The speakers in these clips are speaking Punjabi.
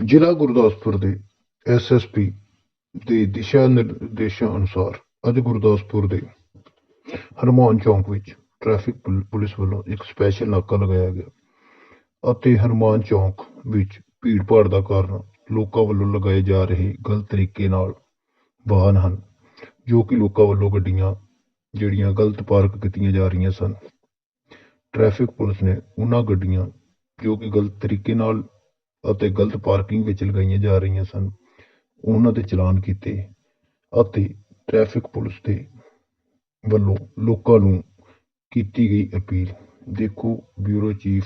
ਜ਼ਿਲ੍ਹਾ ਗੁਰਦਾਸਪੁਰ ਦੇ ਐਸਐਸਪੀ ਦੇ ਦਿਸ਼ਾ ਨਿਰਦੇਸ਼ਾਂ ਅਨੁਸਾਰ ਅੱਜ ਗੁਰਦਾਸਪੁਰ ਦੇ ਹਨੂੰਮਾਨ ਚੌਂਕ ਵਿੱਚ ਟ੍ਰੈਫਿਕ ਪੁਲ- ਪੁਲਿਸ ਵੱਲੋਂ ਇੱਕ ਸਪੈਸ਼ਲ ਨਾਕਾ ਲਗਾਇਆ ਗਿਆ ਅਤੇ ਹਨੂੰਮਾਨ ਚੌਂਕ ਵਿੱਚ ਭੀੜ ਭਾੜ ਦਾ ਕਾਰਨ ਲੋਕਾਂ ਵੱਲੋਂ ਲਗਾਏ ਜਾ ਰਹੇ ਗਲਤ ਤਰੀਕੇ ਨਾਲ ਵਾਹਨ ਹਨ, ਜੋ ਕਿ ਲੋਕਾਂ ਵੱਲੋਂ ਗੱਡੀਆਂ ਜਿਹੜੀਆਂ ਗਲਤ ਪਾਰਕ ਕੀਤੀਆਂ ਜਾ ਰਹੀਆਂ ਸਨ। ਟ੍ਰੈਫਿਕ ਪੁਲਿਸ ਨੇ ਉਹਨਾਂ ਗੱਡੀਆਂ ਜੋ ਕਿ ਗਲਤ ਤਰੀਕੇ ਨਾਲ ਅਤੇ ਗਲਤ ਪਾਰਕਿੰਗ ਵਿੱਚ ਲਗਾਈਆਂ ਜਾ ਰਹੀਆਂ ਸਨ। ਉਹਨਾਂ ਦੇ ਚਲਾਨ ਕੀਤੇ ਅਤੇ ਟ੍ਰੈਫਿਕ ਪੁਲਿਸ ਦੇ ਵੱਲੋਂ ਲੋਕਾਂ ਨੂੰ ਕੀਤੀ ਗਈ ਅਪੀਲ। ਦੇਖੋ, ਬਿਊਰੋ ਚੀਫ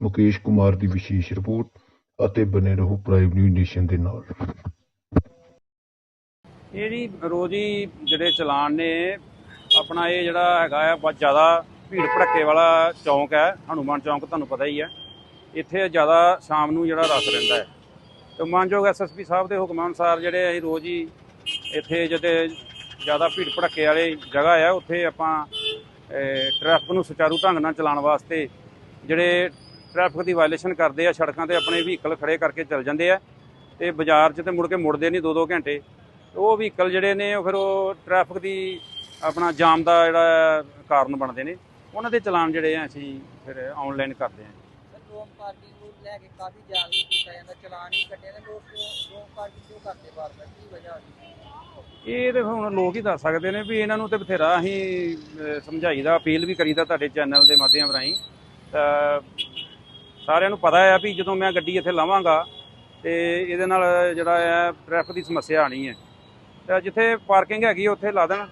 ਮੁਕੇਸ਼ ਕੁਮਾਰ ਦੀ ਵਿਸ਼ੇਸ਼ ਰਿਪੋਰਟ ਅਤੇ ਬਨੇ ਰਹੋ ਪ੍ਰਾਈਮ ਨਿਊਜ਼ ਨੇਸ਼ਨ ਦੇ ਨਾਲ। ਇਹ ਜੀ ਰੋਜ਼ ਜਿਹੜੇ ਚਲਾਨ ਨੇ, ਆਪਣਾ ਇਹ ਜਿਹੜਾ ਹੈਗਾ ਆ, ਬਹੁਤ ਜ਼ਿਆਦਾ ਭੀੜ ਭੜੱਕੇ ਵਾਲਾ ਚੌਂਕ ਹੈ, ਹਨੂਮਾਨ ਚੌਂਕ, ਤੁਹਾਨੂੰ ਪਤਾ ਹੀ ਹੈ। ਇੱਥੇ ਜ਼ਿਆਦਾ ਸ਼ਾਮ ਨੂੰ ਜਿਹੜਾ ਰਸ ਰਹਿੰਦਾ ਹੈ। ਤੇ ਮਾਨਯੋਗ ਐਸਐਸਪੀ ਸਾਹਿਬ ਦੇ ਹੁਕਮਾਂ ਅਨੁਸਾਰ ਜਿਹੜੇ ਅਸੀਂ ਰੋਜ਼ ਹੀ ਇੱਥੇ ਜਿਹੜੇ ਜ਼ਿਆਦਾ ਭੀੜ ਭੜੱਕੇ ਵਾਲੇ ਜਗ੍ਹਾ ਆ, ਉੱਥੇ ਆਪਾਂ ਟ੍ਰੈਫਿਕ ਨੂੰ ਸੁਚਾਰੂ ਢੰਗ ਨਾਲ ਚਲਾਉਣ ਵਾਸਤੇ ਜਿਹੜੇ ਟ੍ਰੈਫਿਕ ਦੀ ਵਾਇਲੇਸ਼ਨ ਕਰਦੇ ਆ, ਸੜਕਾਂ ਤੇ ਆਪਣੇ ਵਹੀਕਲ ਖੜੇ ਕਰਕੇ ਚੱਲ ਜਾਂਦੇ ਆ ਤੇ ਬਾਜ਼ਾਰ 'ਚ ਤੇ ਮੁੜ ਕੇ ਮੁੜਦੇ ਨਹੀਂ 2-2 ਘੰਟੇ। ਉਹ ਵਹੀਕਲ ਜਿਹੜੇ ਨੇ ਉਹ ਫਿਰ ਉਹ ਟ੍ਰੈਫਿਕ ਦੀ ਆਪਣਾ ਜਾਮ ਦਾ ਜਿਹੜਾ ਕਾਰਨ ਬਣਦੇ ਨੇ। ਉਹਨਾਂ ਦੇ ਚਲਾਨ ਜਿਹੜੇ ਆ ਅਸੀਂ ਫਿਰ ਆਨਲਾਈਨ ਕਰਦੇ ਹਾਂ ਰੋਮ ਪਾਰਕਿੰਗ ਨੂੰ ਲੈ ਕੇ ਕਾਫੀ ਜਾਗਰੂਕ ਕੀਤਾ ਜਾਂਦਾ ਚਲਾਨ ਹੀ ਕੱਟੇ ਨੇ ਲੋਕ ਕਿਉਂ ਰੋਮ ਪਾਰਕਿੰਗ ਕਿਉਂ ਕਰਦੇ ਬਾਰ ਬਾਰ ਕੀ ਵਜ੍ਹਾ ਹੋਈ ਇਹ ਤੇ ਹੁਣ ਲੋਕ ਹੀ ਦੱਸ ਸਕਦੇ ਨੇ ਵੀ ਇਹਨਾਂ ਨੂੰ ਤੇ ਬਥੇਰਾ ਅਸੀਂ ਅਹ, ਸਮਝਾਈਦਾ ਅਪੀਲ ਵੀ ਕਰੀਦਾ ਤੁਹਾਡੇ ਚੈਨਲ ਦੇ ਮਾਧਿਅਮ ਰਾਹੀਂ। ਤਾਂ ਸਾਰਿਆਂ ਨੂੰ ਪਤਾ ਹੈ ਵੀ ਜਦੋਂ ਮੈਂ ਗੱਡੀ ਇੱਥੇ ਲਾਵਾਂਗਾ ਤੇ ਇਹਦੇ ਨਾਲ ਜਿਹੜਾ ਹੈ ਟ੍ਰੈਫਿਕ ਦੀ ਸਮੱਸਿਆ ਆਣੀ ਹੈ। ਤਾਂ ਜਿੱਥੇ ਪਾਰਕਿੰਗ ਹੈਗੀ ਉੱਥੇ ਲਾ ਦੇਣ।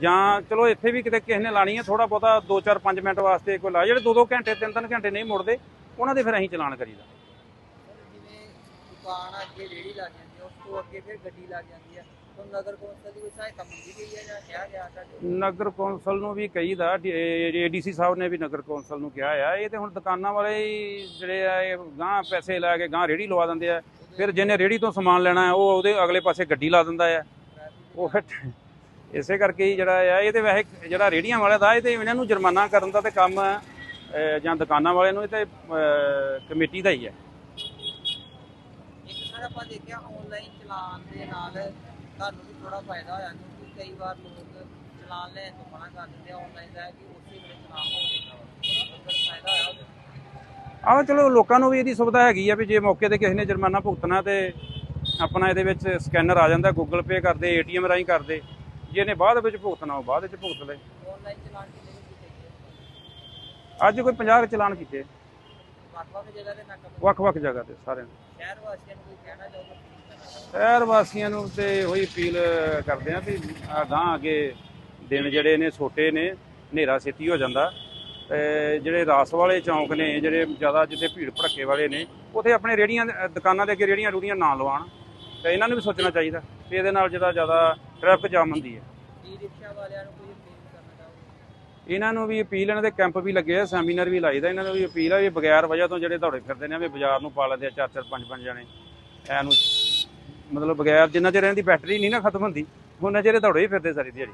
ਜਾਂ ਚਲੋ ਇੱਥੇ ਵੀ ਕਿਤੇ ਕਿਸੇ ਨੇ ਲਾਣੀ ਹੈ ਥੋੜਾ ਬਹੁਤਾ 2-4 5 ਮਿੰਟ ਵਾਸਤੇ ਕੋਈ ਲਾ ਜਿਹੜੇ 2-2 ਘੰਟੇ 3-3 ਘੰਟੇ ਨਹੀਂ ਮੁੜਦੇ ਉਹਨਾਂ ਦੇ ਫਿਰ ਅਸੀਂ ਚਲਾਨ ਕਰੀਦਾ। ਸਰ ਜਿਵੇਂ ਦੁਕਾਨ ਅੱਗੇ ਰੇੜੀ ਲੱਗ ਜਾਂਦੀ ਹੈ ਉਸ ਤੋਂ ਅੱਗੇ ਫਿਰ ਗੱਡੀ ਲੱਗ ਜਾਂਦੀ ਹੈ ਤਾਂ ਨਗਰ ਕੌਂਸਲ ਦੀ ਕੋਈ ਸਹਾਇਤਾ ਮੰਗੀ ਗਈ ਹੈ ਜਾਂ ਕਿਹਾ ਗਿਆ ਤੁਹਾਡੇ ਨਗਰ ਕੌਂਸਲ ਨੂੰ ਵੀ ਕਹੀਦਾ ਏਡੀਸੀ ਸਾਹਿਬ ਨੇ ਵੀ ਨਗਰ ਕੌਂਸਲ ਨੂੰ ਕਿਹਾ ਆ ਇਹ ਤੇ ਹੁਣ ਦੁਕਾਨਾਂ ਵਾਲੇ ਹੀ ਜਿਹੜੇ ਆ ਇਹ ਗਾਂ ਪੈਸੇ ਲੈ ਕੇ ਗਾਂ ਰੇੜੀ ਲਵਾ ਦਿੰਦੇ ਆ। ਫਿਰ ਜਿਹਨੇ ਰੇੜੀ ਤੋਂ ਸਮਾਨ ਲੈਣਾ ਉਹ ਉਹਦੇ ਅਗਲੇ ਪਾਸੇ ਗੱਡੀ ਲਾ ਦਿੰਦਾ ਆ। ਉਹ ਫਿਰ ਇਸੇ ਕਰਕੇ ਹੀ ਜਿਹੜਾ ਆ ਇਹ ਤੇ ਵੈਸੇ ਜਿਹੜਾ ਰੇੜੀਆਂ ਵਾਲੇ ਦਾ ਇਹ ਤੇ ਇਹਨਾਂ ਨੂੰ ਜੁਰਮਾਨਾ ਕਰਨ ਦਾ ਤੇ ਕੰਮ ਜਾਂ ਦੁਕਾਨਾਂ ਵਾਲੇ ਨੂੰ ਇਹ ਤੇ ਕਮੇਟੀ ਦਾ ਹੀ ਹੈ ਇੱਕ ਸਰ ਆਪਾਂ ਦੇਖਿਆ ਆਨਲਾਈਨ ਚਲਾਨ ਦੇ ਨਾਲ ਤੁਹਾਨੂੰ ਵੀ ਥੋੜਾ ਫਾਇਦਾ ਹੋਇਆ ਕਿਉਂਕਿ ਕਈ ਵਾਰ ਲੋਕ ਚਲਾਨ ਲੈਣ ਤੋਂ ਮਨਾ ਕਰ ਦਿੰਦੇ ਆ ਆਨਲਾਈਨ ਦਾ ਹੈ ਕਿ ਉਸੇ ਵੇਲੇ ਚਲਾਨ ਹੋ ਜਾਂਦਾ ਵਾ ਅਗਰ ਫਾਇਦਾ ਹੋਇਆ ਉਹਦੇ ਆਹ ਚਲੋ ਲੋਕਾਂ ਨੂੰ ਵੀ ਇਹਦੀ ਸੁਵਿਧਾ ਹੈਗੀ ਆ ਵੀ ਜੇ ਮੌਕੇ ਤੇ ਕਿਸੇ ਨੇ ਜੁਰਮਾਨਾ ਭੁਗਤਣਾ ਤੇ ਆਪਣਾ ਇਹਦੇ ਵਿੱਚ ਸਕੈਨਰ ਆ ਜਾਂਦਾ ਗੂਗਲ ਪੇ ਕਰਦੇ ਏਟੀਐਮ ਰਾਹੀਂ ਕਰਦੇ। ਜੇ ਇਹਨੇ ਬਾਅਦ ਵਿੱਚ ਭੁਗਤਣਾ ਉਹ ਬਾਅਦ ਵਿੱਚ ਭੁਗਤ ਲੈ ਆਨਲਾਈਨ ਚਲਾਨ ਕਿੰਨੇ ਕੁ ਕੀਤੇ ਗਏ? ਅੱਜ ਕੋਈ 50 ਚਲਾਨ ਕੀਤੇ। ਵੱਖ-ਵੱਖ ਜਗ੍ਹਾ ਤੇ ਨੱਕ ਵੱਖ-ਵੱਖ ਜਗ੍ਹਾ ਤੇ ਸਾਰਿਆਂ ਨੇ। ਸ਼ਹਿਰ ਵਾਸੀਆਂ ਨੂੰ ਕੋਈ ਕਹਿਣਾ ਚਾਹੋਗੇ? please ਕਰਨਾ ਚਾਹੋਗੇ? ਸ਼ਹਿਰ ਵਾਸੀਆਂ ਨੂੰ ਤੇ ਉਹੀ ਅਪੀਲ ਕਰਦੇ ਆ ਵੀ ਗਾਂ ਅੱਗੇ ਦਿਨ ਜਿਹੜੇ ਨੇ ਛੋਟੇ ਨੇ ਹਨੇਰਾ ਛੇਤੀ ਹੋ ਜਾਂਦਾ। ਤੇ ਜਿਹੜੇ ਰਾਸ ਵਾਲੇ ਚੌਂਕ ਨੇ ਜਿਹੜੇ ਜ਼ਿਆਦਾ ਜਿੱਥੇ ਭੀੜ ਭੜੱਕੇ ਵਾਲੇ ਨੇ ਉੱਥੇ ਆਪਣੇ ਰੇੜੀਆਂ ਦੁਕਾਨਾਂ ਦੇ ਅੱਗੇ ਰੇੜੀਆਂ ਰੂੜੀਆਂ ਨਾ ਲਵਾਉਣ। ਤੇ ਇਹਨਾਂ ਨੂੰ ਵੀ ਸੋਚਣਾ ਚਾਹੀਦਾ ਵੀ ਇਹਦੇ ਨਾਲ ਜਿਹੜਾ ਜ਼ਿਆਦਾ ਟ੍ਰੈਫਿਕ ਜਾਮ ਹੁੰਦੀ ਹੈ। ਈ ਰਿਕਸ਼ਾ ਵਾਲਿਆਂ ਨੂੰ ਕੋਈ ਅਪੀਲ ਕਰਨਾ ਚਾਹੋਗੇ ਇਹਨਾਂ ਨੂੰ ਵੀ ਅਪੀਲ, ਇਹਨਾਂ ਦੇ ਕੈਂਪ ਵੀ ਲੱਗੇ ਆ, ਸੈਮੀਨਾਰ ਵੀ ਲਾਈਦਾ ਇਹਨਾਂ ਨੂੰ ਵੀ ਅਪੀਲ ਆ ਵੀ ਬਗੈਰ ਵਜ੍ਹਾ ਤੋਂ ਜਿਹੜੇ ਦੌੜੇ ਫਿਰਦੇ ਨੇ, ਵੀ ਬਾਜ਼ਾਰ ਨੂੰ ਪਾ ਲੈਂਦੇ ਆ ਚਾਰ ਚਾਰ ਪੰਜ ਪੰਜ ਜਣੇ। ਐ ਨੂੰ ਮਤਲਬ ਬਗੈਰ ਜਿੰਨਾ ਚਿਰ ਇਹਨਾਂ ਦੀ ਬੈਟਰੀ ਨਹੀਂ ਨਾ ਖਤਮ ਹੁੰਦੀ, ਉਹਨਾਂ ਚਿਰ ਇਹ ਦੌੜੇ ਹੀ ਫਿਰਦੇ ਸਾਰੀ ਦਿਹਾੜੀ।